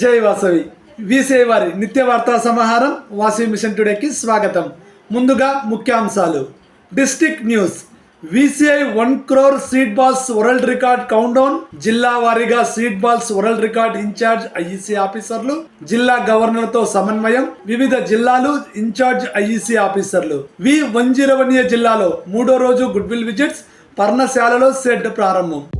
జై వాసవి. వీసే వారి నిత్య వార్తా సమాహారం వాసవి మిషన్ టుడేకి స్వాగతం. ముందుగా ముఖ్యాంశాలు. District news. VCI one crore seed balls world record countdown జిల్లా వారీగా seed balls world record incharge IEC ఆఫీసర్లు. జిల్లా గవర్నర్తో సమన్వయం. వివిధ జిల్లాలు ఇన్ఛార్జ్ ఐఈసీ ఆఫీసర్లు. V one zero one A జిల్లాలో మూడో రోజు గుడ్ విల్ విజిట్స్. పర్ణశాలలో సెడ్ ప్రారంభం.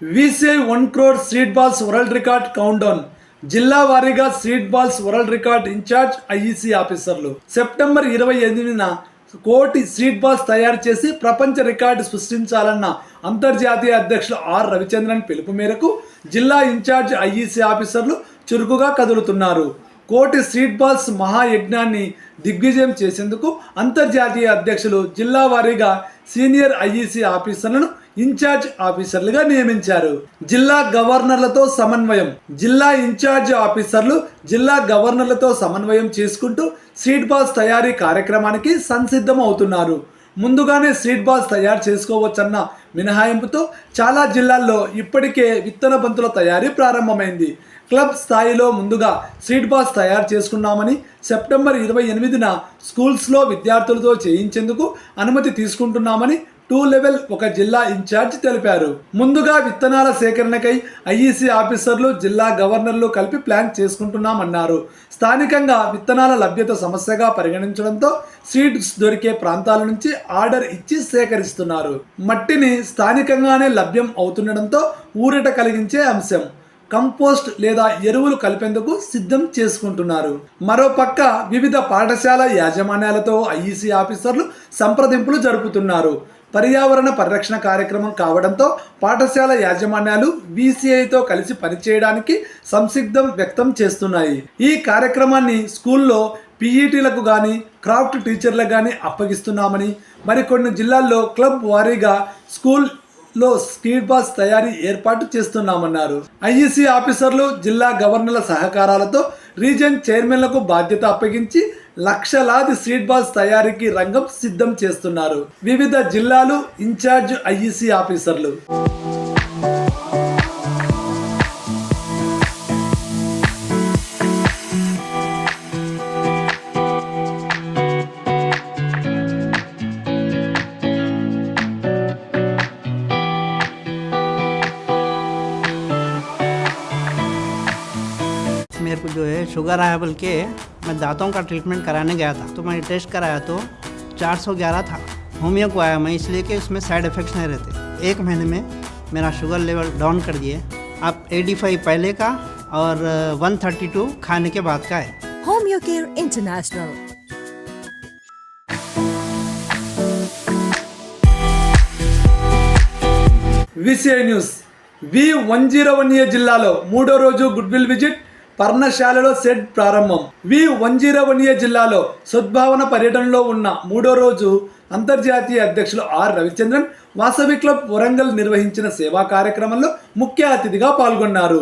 VCI one crore street balls world record countdown జిల్లా వారీగా street balls world record incharge IEC ఆఫీసర్లు. సెప్టెంబర్ ఇరవై ఎనిమిదిన కోటి స్ట్రీట్ బాల్స్ తయారు చేసి ప్రపంచ రికార్డు సృష్టించాలన్న అంతర్జాతీయ అధ్యక్షులు ఆర్ రవిచంద్రన్ పిలుపు మేరకు జిల్లా ఇన్ఛార్జ్ ఐఈసీ ఆఫీసర్లు చురుకుగా కదులుతున్నారు. కోటి స్ట్రీట్ బాల్స్ మహాయజ్ఞాన్ని దిగ్విజయం చేసేందుకు అంతర్జాతీయ అధ్యక్షులు జిల్లా వారీగా సీనియర్ ఐఈసీ ఆఫీసర్లను ఇన్ఛార్జ్ ఆఫీసర్లుగా నియమించారు. జిల్లా గవర్నర్లతో సమన్వయం. జిల్లా ఇన్ఛార్జ్ ఆఫీసర్లు జిల్లా గవర్నర్లతో సమన్వయం చేసుకుంటూ స్ట్రీట్ బాల్స్ తయారీ కార్యక్రమానికి సంసిద్ధం అవుతున్నారు ముందుగానే సీడ్ బాల్స్ తయారు చేసుకోవచ్చన్న మినహాయింపుతో చాలా జిల్లాల్లో ఇప్పటికే విత్తన బంతుల తయారీ ప్రారంభమైంది. క్లబ్ స్థాయిలో ముందుగా సీడ్ పాస్ తయారు చేసుకున్నామని సెప్టెంబర్ ఇరవై ఎనిమిదిన స్కూల్స్లో విద్యార్థులతో చేయించేందుకు అనుమతి తీసుకుంటున్నామని టూ లెవెల్ ఒక జిల్లా ఇన్ఛార్జ్ తెలిపారు. ముందుగా విత్తనాల సేకరణకై ఐఈసీ ఆఫీసర్లు జిల్లా గవర్నర్లు కలిపి ప్లాన్ చేసుకుంటున్నామన్నారు. స్థానికంగా విత్తనాల లభ్యత సమస్యగా పరిగణించడంతో సీడ్స్ దొరికే ప్రాంతాల నుంచి ఆర్డర్ ఇచ్చి సేకరిస్తున్నారు. మట్టిని స్థానికంగానే లభ్యం అవుతుండడంతో ఊరట కలిగించే అంశం. కంపోస్ట్ లేదా ఎరువులు కలిపేందుకు సిద్ధం చేసుకుంటున్నారు. మరోపక్క వివిధ పాఠశాల యాజమాన్యాలతో ఐఈసీ ఆఫీసర్లు సంప్రదింపులు జరుపుతున్నారు. పర్యావరణ పరిరక్షణ కార్యక్రమం కావడంతో పాఠశాల యాజమాన్యాలు బీసీఐతో కలిసి పనిచేయడానికి సంసిద్ధం వ్యక్తం చేస్తున్నాయి. ఈ కార్యక్రమాన్ని స్కూల్లో పీఈటీలకు కానీ క్రాఫ్ట్ టీచర్లకు కానీ అప్పగిస్తున్నామని మరికొన్ని జిల్లాల్లో క్లబ్ వారీగా స్కూల్ లో స్పీడ్ బాస్ తయారీ ఏర్పాటు చేస్తున్నామన్నారు. ఐఈసీ ఆఫీసర్లు జిల్లా గవర్నర్ల సహకారాలతో రీజన్ చైర్మన్లకు బాధ్యత అప్పగించి లక్షలాది స్ట్రీట్ బాల్స్ తయారీకి రంగం సిద్ధం చేస్తున్నారు. వివిధ జిల్లాలు ఇన్ఛార్జ్ ఐఈసీ ఆఫీసర్లు. जो है शुगर आया बोल के मैं दांतों का ट्रीटमेंट कराने गया था तो मैंने टेस्ट कराया तो 411 था होमियो को आया मैं इसलिए कि उसमें साइड इफ़ेक्ट्स नहीं रहते एक महीने में मेरा शुगर लेवल डाउन कर दिए अब 85 पहले का और 132 खाने के बाद का है Home Care International. VCI news V one zero one A జిల్లాలో మూడో రోజు గుడ్ విల్ విజిట్ పర్ణశాలలో సెట్ ప్రారంభం. V one zero one A జిల్లాలో సద్భావన పర్యటనలో ఉన్న మూడో రోజు అంతర్జాతీయ అధ్యక్షులు ఆర్ రవిచంద్రన్ వాసవి క్లబ్ వరంగల్ నిర్వహించిన సేవా కార్యక్రమంలో ముఖ్య అతిథిగా పాల్గొన్నారు.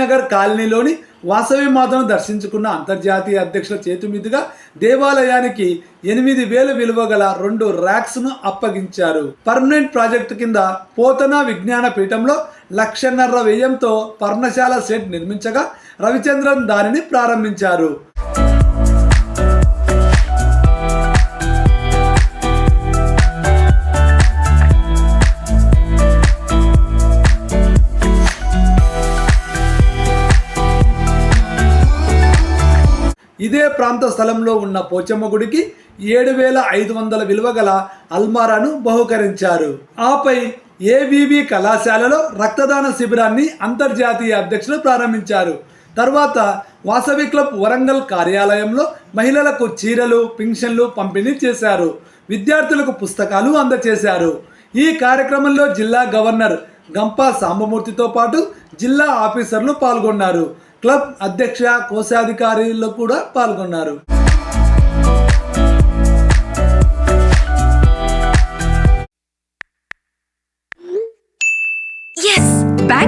నగర్ కాలనీలోని వాసవి మాతను దర్శించుకున్న అంతర్జాతీయ అధ్యక్షుల చేతి మీదుగా దేవాలయానికి ఎనిమిది వేల విలువ గల రెండు ర్యాక్స్ను అప్పగించారు. పర్మనెంట్ ప్రాజెక్టు కింద పోతన విజ్ఞాన పీఠంలో లక్షన్నర వ్యయంతో పర్ణశాల సెట్ నిర్మించగా రవిచంద్రన్ దానిని ప్రారంభించారు. ఇదే ప్రాంత స్థలంలో ఉన్న పోచమ్మ గుడికి ఏడు వేల ఐదు వందల విలువ గల అల్మారాను బహుకరించారు. ఆపై ఏవివి కళాశాలలో రక్తదాన శిబిరాన్ని అంతర్జాతీయ అధ్యక్షులు ప్రారంభించారు. తర్వాత వాసవి క్లబ్ వరంగల్ కార్యాలయంలో మహిళలకు చీరలు పింఛన్లు పంపిణీ చేశారు. విద్యార్థులకు పుస్తకాలు అందజేశారు ఈ కార్యక్రమంలో జిల్లా గవర్నర్ గంపా సాంబమూర్తితో పాటు జిల్లా ఆఫీసర్లు పాల్గొన్నారు. క్లబ్ అధ్యక్ష కోశాధికారులు కూడా పాల్గొన్నారు.